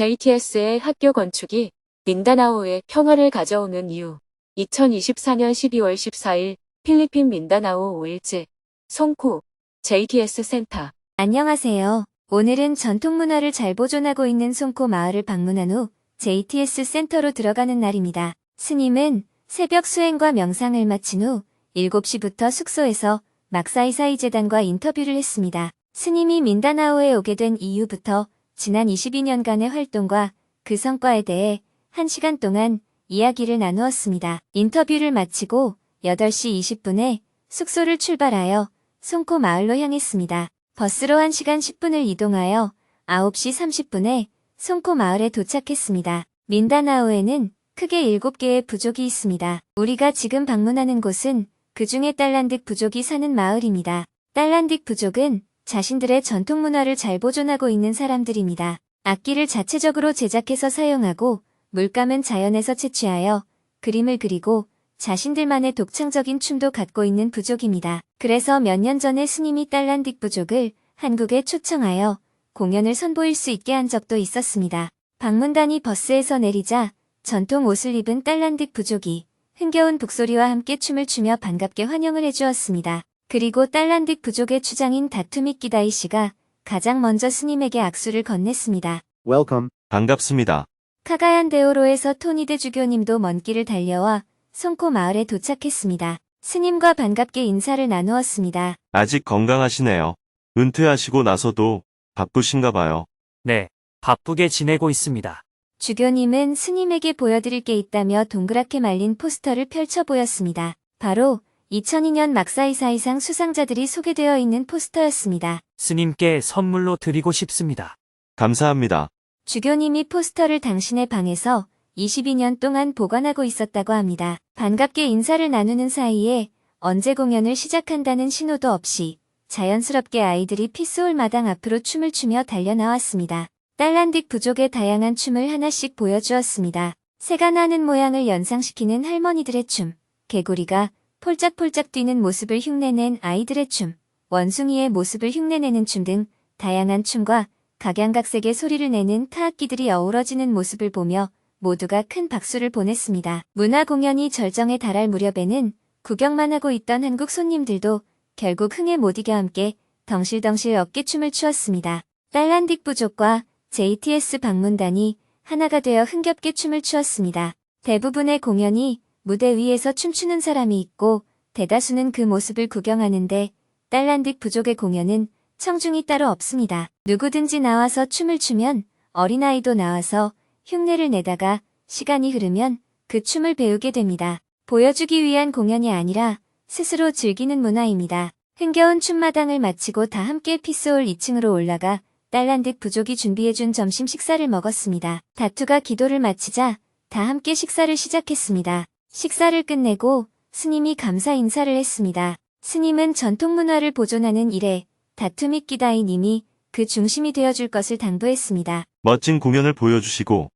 JTS의 학교 건축이 민다나오에 평화를 가져오는 이유. 2024년 12월 14일 필리핀 민다나오 5일째 송코 JTS 센터. 안녕하세요. 오늘은 전통 문화를 잘 보존하고 있는 송코 마을을 방문한 후 JTS 센터로 들어가는 날입니다. 스님은 새벽 수행과 명상을 마친 후 7시부터 숙소에서 막사이사이 재단과 인터뷰를 했습니다. 스님이 민다나오에 오게 된 이후부터 지난 22년간의 활동과 그 성과에 대해 1시간 동안 이야기를 나누었습니다. 인터뷰를 마치고 8시 20분에 숙소를 출발하여 송코 마을로 향했습니다. 버스로 1시간 10분을 이동하여 9시 30분에 송코 마을에 도착했습니다. 민다나오에는 크게 7개의 부족이 있습니다. 우리가 지금 방문하는 곳은 그 중에 딸란딕 부족이 사는 마을입니다. 딸란딕 부족은 자신들의 전통 문화를 잘 보존하고 있는 사람들입니다. 악기를 자체적으로 제작해서 사용하고 물감은 자연에서 채취하여 그림을 그리고 자신들만의 독창적인 춤도 갖고 있는 부족입니다. 그래서 몇 년 전에 스님이 딸란딕 부족을 한국에 초청하여 공연을 선보일 수 있게 한 적도 있었습니다. 방문단이 버스에서 내리자 전통 옷을 입은 딸란딕 부족이 흥겨운 북소리와 함께 춤을 추며 반갑게 환영을 해주었습니다. 그리고 딸란딕 부족의 추장인 다투미 끼다이 씨가 가장 먼저 스님에게 악수를 건넸습니다. Welcome. 반갑습니다. 카가얀 데오로에서 토니데 주교님도 먼 길을 달려와 송코 마을에 도착했습니다. 스님과 반갑게 인사를 나누었습니다. 아직 건강하시네요. 은퇴하시고 나서도 바쁘신가 봐요. 네, 바쁘게 지내고 있습니다. 주교님은 스님에게 보여드릴 게 있다며 동그랗게 말린 포스터를 펼쳐 보였습니다. 바로 2002년 막사이사 이상 수상자들이 소개되어 있는 포스터였습니다. 스님께 선물로 드리고 싶습니다. 감사합니다. 주교님이 포스터를 당신의 방에서 22년 동안 보관하고 있었다고 합니다. 반갑게 인사를 나누는 사이에 언제 공연을 시작한다는 신호도 없이 자연스럽게 아이들이 피스홀 마당 앞으로 춤을 추며 달려나왔습니다. 딸란딕 부족의 다양한 춤을 하나씩 보여주었습니다. 새가 나는 모양을 연상시키는 할머니들의 춤, 개구리가 폴짝폴짝 뛰는 모습을 흉내낸 아이들의 춤, 원숭이의 모습을 흉내내는 춤 등 다양한 춤과 각양각색의 소리를 내는 타악기들이 어우러지는 모습을 보며 모두가 큰 박수를 보냈습니다. 문화 공연이 절정에 달할 무렵에는 구경만 하고 있던 한국 손님들도 결국 흥에 못 이겨 함께 덩실덩실 어깨춤을 추었습니다. 딸란딕 부족과 JTS 방문단이 하나가 되어 흥겹게 춤을 추었습니다. 대부분의 공연이 무대 위에서 춤추는 사람이 있고 대다수는 그 모습을 구경하는데 딸란딕 부족의 공연은 청중이 따로 없습니다. 누구든지 나와서 춤을 추면 어린아이도 나와서 흉내를 내다가 시간이 흐르면 그 춤을 배우게 됩니다. 보여주기 위한 공연이 아니라 스스로 즐기는 문화입니다. 흥겨운 춤마당을 마치고 다 함께 피스홀 2층으로 올라가 딸란딕 부족이 준비해준 점심 식사를 먹었습니다. 다투가 기도를 마치자 다 함께 식사를 시작했습니다. 식사를 끝내고 스님이 감사 인사를 했습니다. 스님은 전통 문화를 보존하는 일에 다투미 끼다이 님이 그 중심이 되어줄 것을 당부했습니다. 멋진 공연을 보여주시고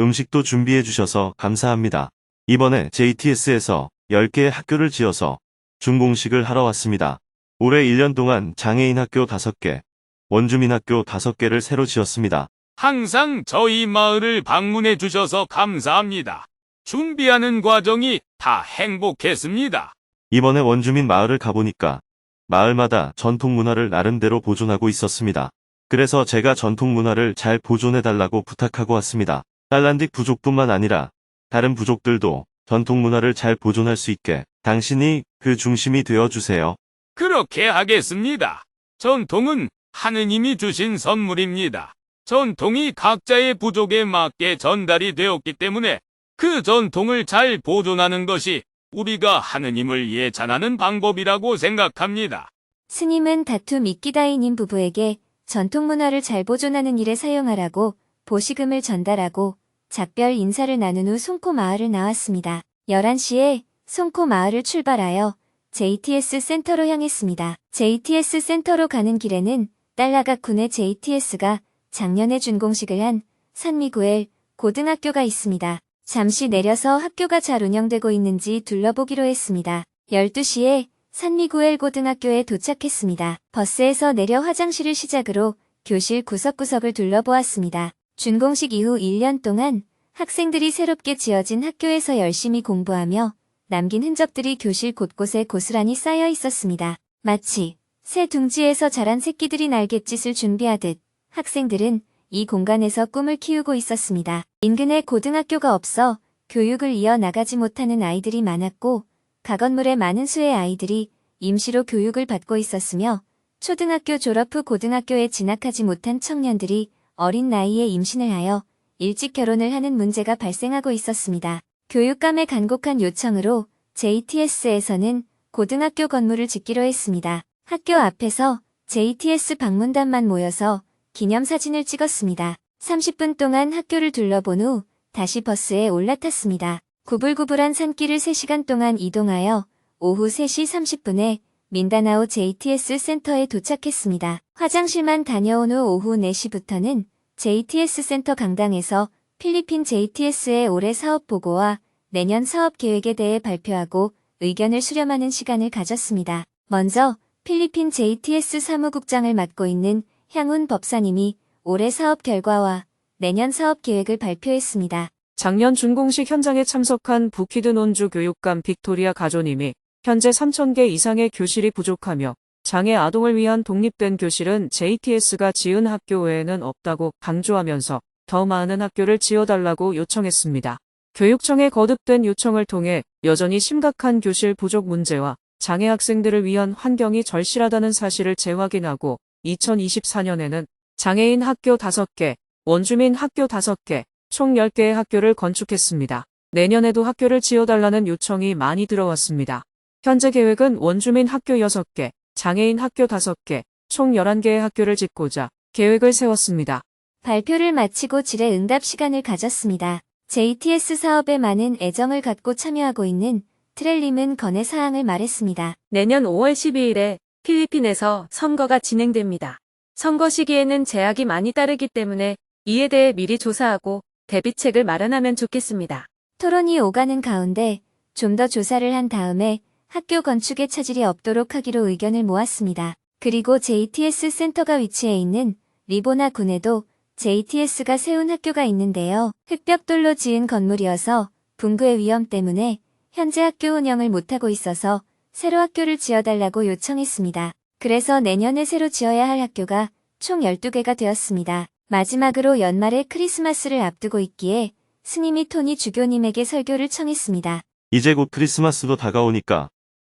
음식도 준비해 주셔서 감사합니다. 이번에 JTS에서 10개의 학교를 지어서 준공식을 하러 왔습니다. 올해 1년 동안 장애인 학교 5개, 원주민 학교 5개를 새로 지었습니다. 항상 저희 마을을 방문해 주셔서 감사합니다. 준비하는 과정이 다 행복했습니다. 이번에 원주민 마을을 가보니까 마을마다 전통 문화를 나름대로 보존하고 있었습니다. 그래서 제가 전통 문화를 잘 보존해 달라고 부탁하고 왔습니다. 딸란딕 부족뿐만 아니라 다른 부족들도 전통 문화를 잘 보존할 수 있게 당신이 그 중심이 되어 주세요. 그렇게 하겠습니다. 전통은 하느님이 주신 선물입니다. 전통이 각자의 부족에 맞게 전달이 되었기 때문에 그 전통을 잘 보존하는 것이 우리가 하느님을 예찬하는 방법이라고 생각합니다. 스님은 다투 미끼다이님 부부에게 전통 문화를 잘 보존하는 일에 사용하라고 보시금을 전달하고 작별 인사를 나눈 후 송코 마을을 나왔습니다. 11시에 송코 마을을 출발하여 JTS 센터로 향했습니다. JTS 센터로 가는 길에는 딸라가쿤의 JTS가 작년에 준공식을 한 산미구엘 고등학교가 있습니다. 잠시 내려서 학교가 잘 운영되고 있는지 둘러보기로 했습니다. 12시에 산미구엘 고등학교에 도착했습니다. 버스에서 내려 화장실을 시작으로 교실 구석구석을 둘러보았습니다. 준공식 이후 1년 동안 학생들이 새롭게 지어진 학교에서 열심히 공부하며 남긴 흔적들이 교실 곳곳에 고스란히 쌓여 있었습니다. 마치 새 둥지에서 자란 새끼들이 날갯짓을 준비하듯 학생들은 이 공간에서 꿈을 키우고 있었습니다. 인근에 고등학교가 없어 교육을 이어나가지 못하는 아이들이 많았고 가건물에 많은 수의 아이들이 임시로 교육을 받고 있었으며 초등학교 졸업 후 고등학교에 진학하지 못한 청년들이 어린 나이에 임신을 하여 일찍 결혼을 하는 문제가 발생하고 있었습니다. 교육감의 간곡한 요청으로 JTS에서는 고등학교 건물을 짓기로 했습니다. 학교 앞에서 JTS 방문단만 모여서 기념사진을 찍었습니다. 30분 동안 학교를 둘러본 후 다시 버스에 올라탔습니다. 구불구불한 산길을 3시간 동안 이동하여 오후 3시 30분에 민다나오 JTS 센터에 도착했습니다. 화장실만 다녀온 후 오후 4시부터는 JTS 센터 강당에서 필리핀 JTS의 올해 사업 보고와 내년 사업 계획에 대해 발표하고 의견을 수렴하는 시간을 가졌습니다. 먼저 필리핀 JTS 사무국장을 맡고 있는 향훈 법사님이 올해 사업 결과와 내년 사업 계획을 발표했습니다. 작년 준공식 현장에 참석한 부키드 논주 교육감 빅토리아 가조님이 현재 3,000개 이상의 교실이 부족하며 장애 아동을 위한 독립된 교실은 JTS가 지은 학교 외에는 없다고 강조하면서 더 많은 학교를 지어달라고 요청했습니다. 교육청의 거듭된 요청을 통해 여전히 심각한 교실 부족 문제와 장애 학생들을 위한 환경이 절실하다는 사실을 재확인하고 2024년에는 장애인 학교 5개, 원주민 학교 5개, 총 10개의 학교를 건축했습니다. 내년에도 학교를 지어달라는 요청이 많이 들어왔습니다. 현재 계획은 원주민 학교 6개, 장애인 학교 5개, 총 11개의 학교를 짓고자 계획을 세웠습니다. 발표를 마치고 질의 응답 시간을 가졌습니다. JTS 사업에 많은 애정을 갖고 참여하고 있는 트렐님은 건의 사항을 말했습니다. 내년 5월 12일에 필리핀에서 선거가 진행됩니다. 선거 시기에는 제약이 많이 따르기 때문에 이에 대해 미리 조사하고 대비책을 마련하면 좋겠습니다. 토론이 오가는 가운데 좀 더 조사를 한 다음에 학교 건축에 차질이 없도록 하기로 의견을 모았습니다. 그리고 JTS 센터가 위치해 있는 리보나 군에도 JTS가 세운 학교가 있는데요. 흙벽돌로 지은 건물이어서 붕괴 위험 때문에 현재 학교 운영을 못하고 있어서 새로 학교를 지어달라고 요청했습니다. 그래서 내년에 새로 지어야 할 학교가 총 12개가 되었습니다. 마지막으로 연말에 크리스마스를 앞두고 있기에 스님이 토니 주교님에게 설교를 청했습니다. 이제 곧 크리스마스도 다가오니까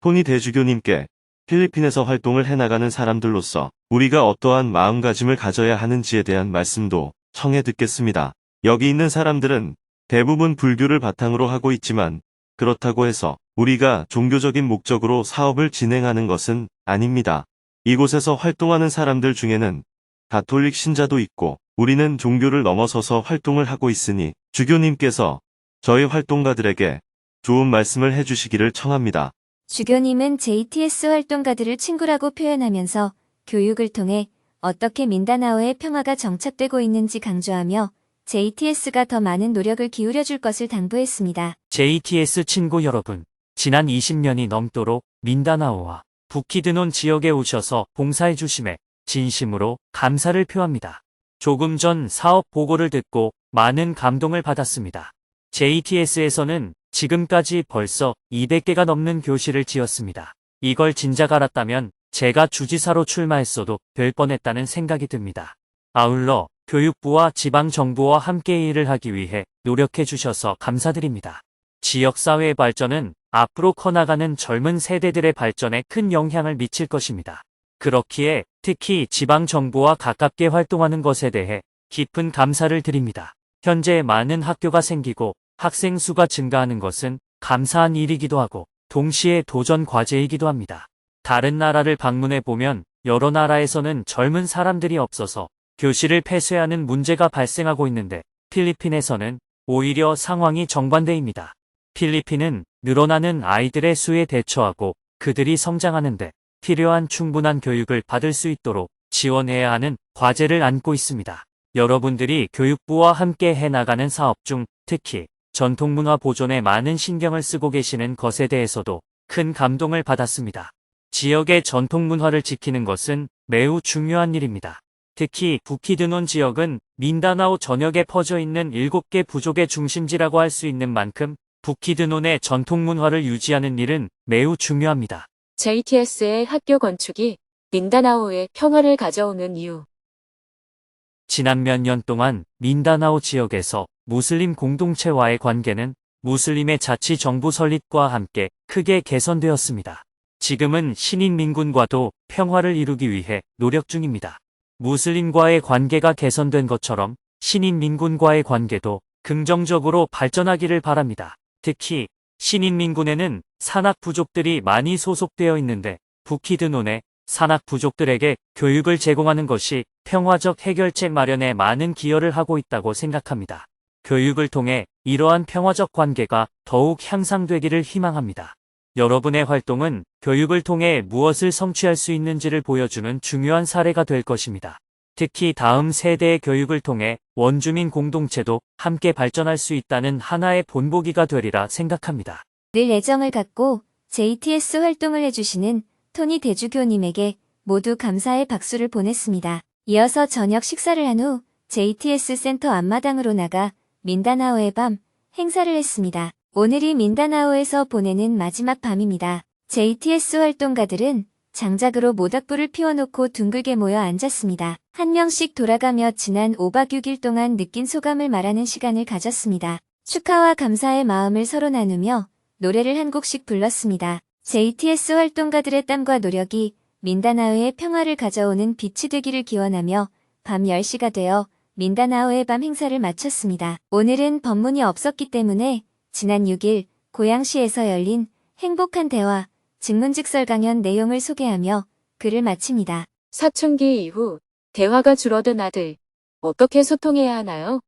토니 대주교님께 필리핀에서 활동을 해나가는 사람들로서 우리가 어떠한 마음가짐을 가져야 하는지에 대한 말씀도 청해 듣겠습니다. 여기 있는 사람들은 대부분 불교를 바탕으로 하고 있지만 그렇다고 해서 우리가 종교적인 목적으로 사업을 진행하는 것은 아닙니다. 이곳에서 활동하는 사람들 중에는 가톨릭 신자도 있고 우리는 종교를 넘어서서 활동을 하고 있으니 주교님께서 저희 활동가들에게 좋은 말씀을 해주시기를 청합니다. 주교님은 JTS 활동가들을 친구라고 표현하면서 교육을 통해 어떻게 민다나오의 평화가 정착되고 있는지 강조하며 JTS가 더 많은 노력을 기울여 줄 것을 당부했습니다. JTS 친구 여러분, 지난 20년이 넘도록 민다나오와 부키드논 지역에 오셔서 봉사해 주심에 진심으로 감사를 표합니다. 조금 전 사업 보고를 듣고 많은 감동을 받았습니다. JTS에서는 지금까지 벌써 200개가 넘는 교실을 지었습니다. 이걸 진작 알았다면 제가 주지사로 출마했어도 될 뻔했다는 생각이 듭니다. 아울러 교육부와 지방정부와 함께 일을 하기 위해 노력해 주셔서 감사드립니다. 지역사회의 발전은 앞으로 커나가는 젊은 세대들의 발전에 큰 영향을 미칠 것입니다. 그렇기에 특히 지방정부와 가깝게 활동하는 것에 대해 깊은 감사를 드립니다. 현재 많은 학교가 생기고 학생 수가 증가하는 것은 감사한 일이기도 하고 동시에 도전 과제이기도 합니다. 다른 나라를 방문해 보면 여러 나라에서는 젊은 사람들이 없어서 교실을 폐쇄하는 문제가 발생하고 있는데 필리핀에서는 오히려 상황이 정반대입니다. 필리핀은 늘어나는 아이들의 수에 대처하고 그들이 성장하는데 필요한 충분한 교육을 받을 수 있도록 지원해야 하는 과제를 안고 있습니다. 여러분들이 교육부와 함께 해나가는 사업 중 특히 전통문화 보존에 많은 신경을 쓰고 계시는 것에 대해서도 큰 감동을 받았습니다. 지역의 전통문화를 지키는 것은 매우 중요한 일입니다. 특히 부키드논 지역은 민다나오 전역에 퍼져 있는 7개 부족의 중심지라고 할 수 있는 만큼 부키드논의 전통문화를 유지하는 일은 매우 중요합니다. JTS의 학교 건축이 민다나오에 평화를 가져오는 이유. 지난 몇 년 동안 민다나오 지역에서 무슬림 공동체와의 관계는 무슬림의 자치 정부 설립과 함께 크게 개선되었습니다. 지금은 신인 민군과도 평화를 이루기 위해 노력 중입니다. 무슬림과의 관계가 개선된 것처럼 신인 민군과의 관계도 긍정적으로 발전하기를 바랍니다. 특히 신인 민군에는 산악 부족들이 많이 소속되어 있는데 부키드논에 산악 부족들에게 교육을 제공하는 것이 평화적 해결책 마련에 많은 기여를 하고 있다고 생각합니다. 교육을 통해 이러한 평화적 관계가 더욱 향상되기를 희망합니다. 여러분의 활동은 교육을 통해 무엇을 성취할 수 있는지를 보여주는 중요한 사례가 될 것입니다. 특히 다음 세대의 교육을 통해 원주민 공동체도 함께 발전할 수 있다는 하나의 본보기가 되리라 생각합니다. 늘 애정을 갖고 JTS 활동을 해주시는 토니 대주교님에게 모두 감사의 박수를 보냈습니다. 이어서 저녁 식사를 한 후 JTS 센터 앞마당으로 나가 민다나오의 밤 행사를 했습니다. 오늘이 민다나오에서 보내는 마지막 밤입니다. JTS 활동가들은 장작으로 모닥불을 피워놓고 둥글게 모여 앉았습니다. 한 명씩 돌아가며 지난 5박 6일 동안 느낀 소감을 말하는 시간을 가졌습니다. 축하와 감사의 마음을 서로 나누며 노래를 한 곡씩 불렀습니다. JTS 활동가들의 땀과 노력이 민다나오의 평화를 가져오는 빛이 되기를 기원하며 밤 10시가 되어 민다나오의 밤 행사를 마쳤습니다. 오늘은 법문이 없었기 때문에 지난 6일 고양시에서 열린 행복한 대화 증문직설 강연 내용을 소개하며 글을 마칩니다. 사춘기 이후 대화가 줄어든 아들. 어떻게 소통해야 하나요?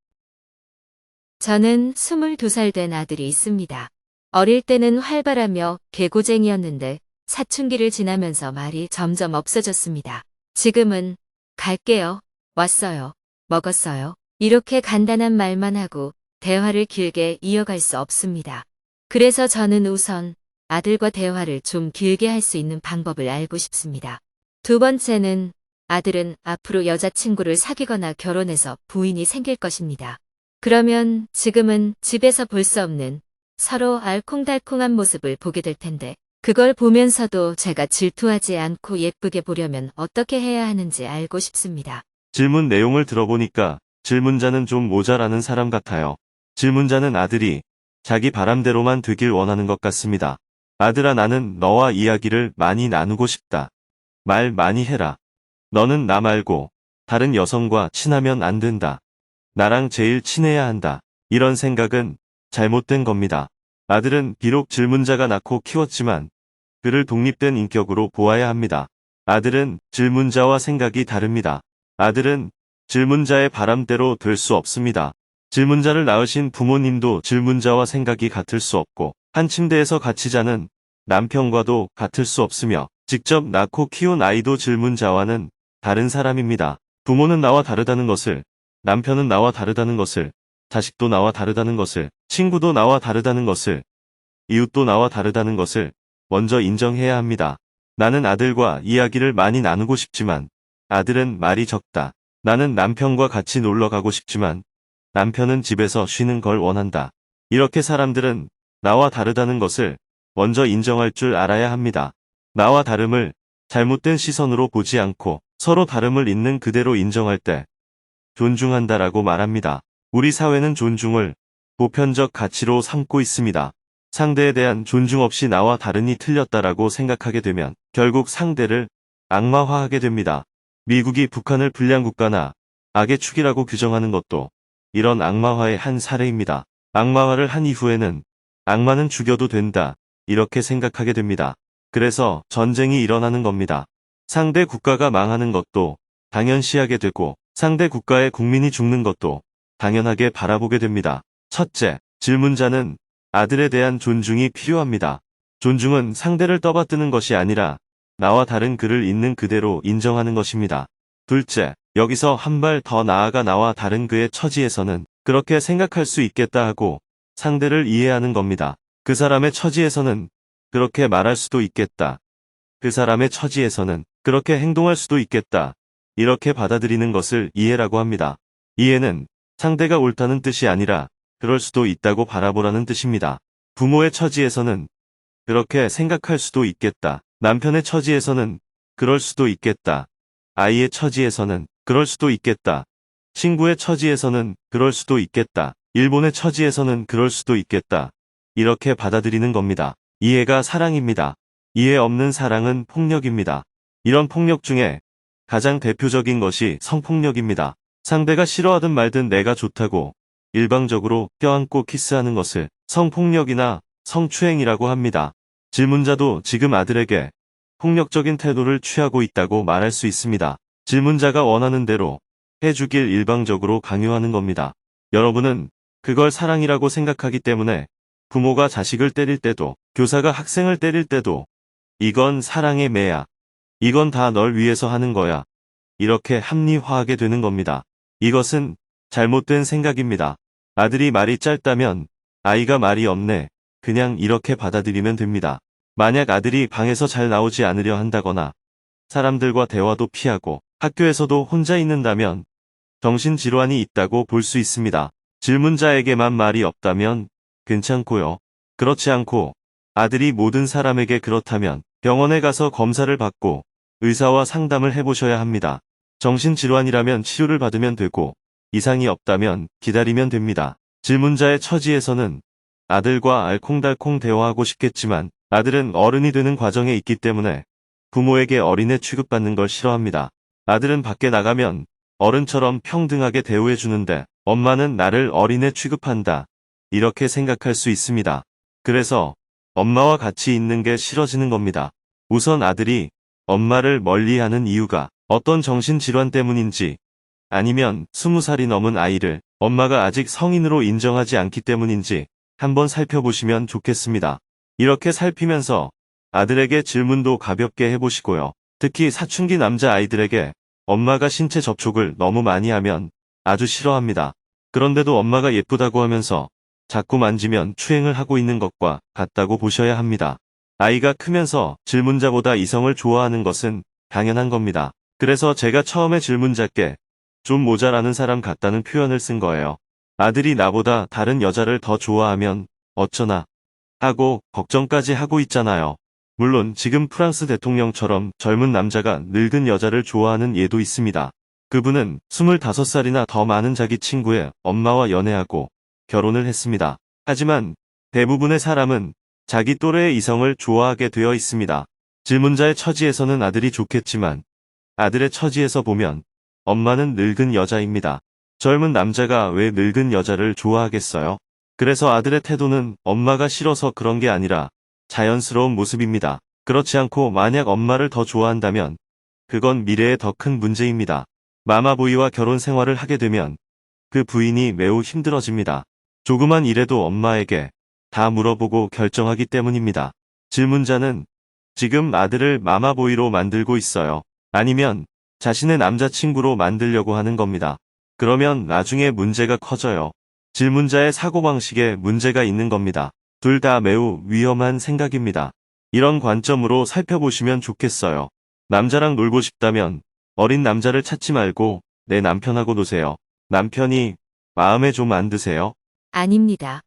저는 22살 된 아들이 있습니다. 어릴 때는 활발하며 개고쟁이였는데 사춘기를 지나면서 말이 점점 없어졌습니다. 지금은 갈게요, 왔어요, 먹었어요. 이렇게 간단한 말만 하고 대화를 길게 이어갈 수 없습니다. 그래서 저는 우선 아들과 대화를 좀 길게 할 수 있는 방법을 알고 싶습니다. 두 번째는 아들은 앞으로 여자친구를 사귀거나 결혼해서 부인이 생길 것입니다. 그러면 지금은 집에서 볼 수 없는 서로 알콩달콩한 모습을 보게 될 텐데 그걸 보면서도 제가 질투하지 않고 예쁘게 보려면 어떻게 해야 하는지 알고 싶습니다. 질문 내용을 들어보니까 질문자는 좀 모자라는 사람 같아요. 질문자는 아들이 자기 바람대로만 되길 원하는 것 같습니다. 아들아 나는 너와 이야기를 많이 나누고 싶다. 말 많이 해라. 너는 나 말고 다른 여성과 친하면 안 된다. 나랑 제일 친해야 한다. 이런 생각은 잘못된 겁니다. 아들은 비록 질문자가 낳고 키웠지만 그를 독립된 인격으로 보아야 합니다. 아들은 질문자와 생각이 다릅니다. 아들은 질문자의 바람대로 될 수 없습니다. 질문자를 낳으신 부모님도 질문자와 생각이 같을 수 없고 한 침대에서 같이 자는 남편과도 같을 수 없으며 직접 낳고 키운 아이도 질문자와는 다른 사람입니다. 부모는 나와 다르다는 것을, 남편은 나와 다르다는 것을, 자식도 나와 다르다는 것을, 친구도 나와 다르다는 것을, 이웃도 나와 다르다는 것을 먼저 인정해야 합니다. 나는 아들과 이야기를 많이 나누고 싶지만 아들은 말이 적다. 나는 남편과 같이 놀러 가고 싶지만 남편은 집에서 쉬는 걸 원한다. 이렇게 사람들은 나와 다르다는 것을 먼저 인정할 줄 알아야 합니다. 나와 다름을 잘못된 시선으로 보지 않고 서로 다름을 있는 그대로 인정할 때 존중한다라고 말합니다. 우리 사회는 존중을 보편적 가치로 삼고 있습니다. 상대에 대한 존중 없이 나와 다르니 틀렸다라고 생각하게 되면 결국 상대를 악마화하게 됩니다. 미국이 북한을 불량국가나 악의 축이라고 규정하는 것도 이런 악마화의 한 사례입니다. 악마화를 한 이후에는 악마는 죽여도 된다. 이렇게 생각하게 됩니다. 그래서 전쟁이 일어나는 겁니다. 상대 국가가 망하는 것도 당연시하게 되고 상대 국가의 국민이 죽는 것도 당연하게 바라보게 됩니다. 첫째, 질문자는 아들에 대한 존중이 필요합니다. 존중은 상대를 떠받드는 것이 아니라 나와 다른 그를 있는 그대로 인정하는 것입니다. 둘째, 여기서 한 발 더 나아가 나와 다른 그의 처지에서는 그렇게 생각할 수 있겠다 하고 상대를 이해하는 겁니다. 그 사람의 처지에서는 그렇게 말할 수도 있겠다. 그 사람의 처지에서는 그렇게 행동할 수도 있겠다. 이렇게 받아들이는 것을 이해라고 합니다. 이해는 상대가 옳다는 뜻이 아니라 그럴 수도 있다고 바라보라는 뜻입니다. 부모의 처지에서는 그렇게 생각할 수도 있겠다. 남편의 처지에서는 그럴 수도 있겠다. 아이의 처지에서는 그럴 수도 있겠다. 친구의 처지에서는 그럴 수도 있겠다. 일본의 처지에서는 그럴 수도 있겠다. 이렇게 받아들이는 겁니다. 이해가 사랑입니다. 이해 없는 사랑은 폭력입니다. 이런 폭력 중에 가장 대표적인 것이 성폭력입니다. 상대가 싫어하든 말든 내가 좋다고 일방적으로 껴안고 키스하는 것을 성폭력이나 성추행이라고 합니다. 질문자도 지금 아들에게 폭력적인 태도를 취하고 있다고 말할 수 있습니다. 질문자가 원하는 대로 해주길 일방적으로 강요하는 겁니다. 여러분은 그걸 사랑이라고 생각하기 때문에 부모가 자식을 때릴 때도 교사가 학생을 때릴 때도 이건 사랑의 매야. 이건 다 널 위해서 하는 거야. 이렇게 합리화하게 되는 겁니다. 이것은 잘못된 생각입니다. 아들이 말이 짧다면 아이가 말이 없네. 그냥 이렇게 받아들이면 됩니다. 만약 아들이 방에서 잘 나오지 않으려 한다거나 사람들과 대화도 피하고 학교에서도 혼자 있는다면 정신질환이 있다고 볼 수 있습니다. 질문자에게만 말이 없다면 괜찮고요. 그렇지 않고 아들이 모든 사람에게 그렇다면 병원에 가서 검사를 받고 의사와 상담을 해보셔야 합니다. 정신질환이라면 치료를 받으면 되고 이상이 없다면 기다리면 됩니다. 질문자의 처지에서는 아들과 알콩달콩 대화하고 싶겠지만 아들은 어른이 되는 과정에 있기 때문에 부모에게 어린애 취급받는 걸 싫어합니다. 아들은 밖에 나가면 어른처럼 평등하게 대우해 주는데 엄마는 나를 어린애 취급한다. 이렇게 생각할 수 있습니다. 그래서 엄마와 같이 있는 게 싫어지는 겁니다. 우선 아들이 엄마를 멀리하는 이유가 어떤 정신질환 때문인지 아니면 20살이 넘은 아이를 엄마가 아직 성인으로 인정하지 않기 때문인지 한번 살펴보시면 좋겠습니다. 이렇게 살피면서 아들에게 질문도 가볍게 해보시고요. 특히 사춘기 남자 아이들에게 엄마가 신체 접촉을 너무 많이 하면 아주 싫어합니다. 그런데도 엄마가 예쁘다고 하면서 자꾸 만지면 추행을 하고 있는 것과 같다고 보셔야 합니다. 아이가 크면서 질문자보다 이성을 좋아하는 것은 당연한 겁니다. 그래서 제가 처음에 질문자께 좀 모자라는 사람 같다는 표현을 쓴 거예요. 아들이 나보다 다른 여자를 더 좋아하면 어쩌나 하고 걱정까지 하고 있잖아요. 물론 지금 프랑스 대통령처럼 젊은 남자가 늙은 여자를 좋아하는 예도 있습니다. 그분은 25살이나 더 많은 자기 친구의 엄마와 연애하고 결혼을 했습니다. 하지만 대부분의 사람은 자기 또래의 이성을 좋아하게 되어 있습니다. 질문자의 처지에서는 아들이 좋겠지만 아들의 처지에서 보면 엄마는 늙은 여자입니다. 젊은 남자가 왜 늙은 여자를 좋아하겠어요? 그래서 아들의 태도는 엄마가 싫어서 그런 게 아니라 자연스러운 모습입니다. 그렇지 않고 만약 엄마를 더 좋아한다면 그건 미래에 더 큰 문제입니다. 마마보이와 결혼 생활을 하게 되면 그 부인이 매우 힘들어집니다. 조그만 일에도 엄마에게 다 물어보고 결정하기 때문입니다. 질문자는 지금 아들을 마마보이로 만들고 있어요. 아니면 자신의 남자친구로 만들려고 하는 겁니다. 그러면 나중에 문제가 커져요. 질문자의 사고방식에 문제가 있는 겁니다. 둘 다 매우 위험한 생각입니다. 이런 관점으로 살펴보시면 좋겠어요. 남자랑 놀고 싶다면 어린 남자를 찾지 말고 내 남편하고 노세요. 남편이 마음에 좀 안 드세요? 아닙니다.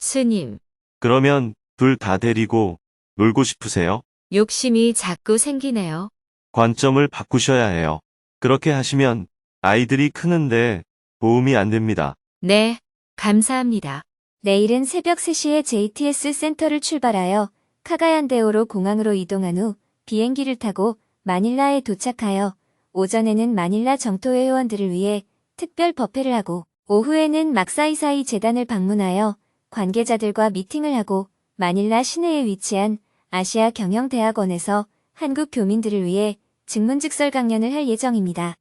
스님, 그러면 둘 다 데리고 놀고 싶으세요? 욕심이 자꾸 생기네요. 관점을 바꾸셔야 해요. 그렇게 하시면 아이들이 크는데 도움이 안 됩니다. 네, 감사합니다. 내일은 새벽 3시에 JTS 센터를 출발하여 카가얀데오로 공항으로 이동한 후 비행기를 타고 마닐라에 도착하여 오전에는 마닐라 정토 회원들을 위해 특별 버페를 하고 오후에는 막사이사이 재단을 방문하여 관계자들과 미팅을 하고 마닐라 시내에 위치한 아시아 경영대학원에서 한국 교민들을 위해 증문즉설 강연을 할 예정입니다.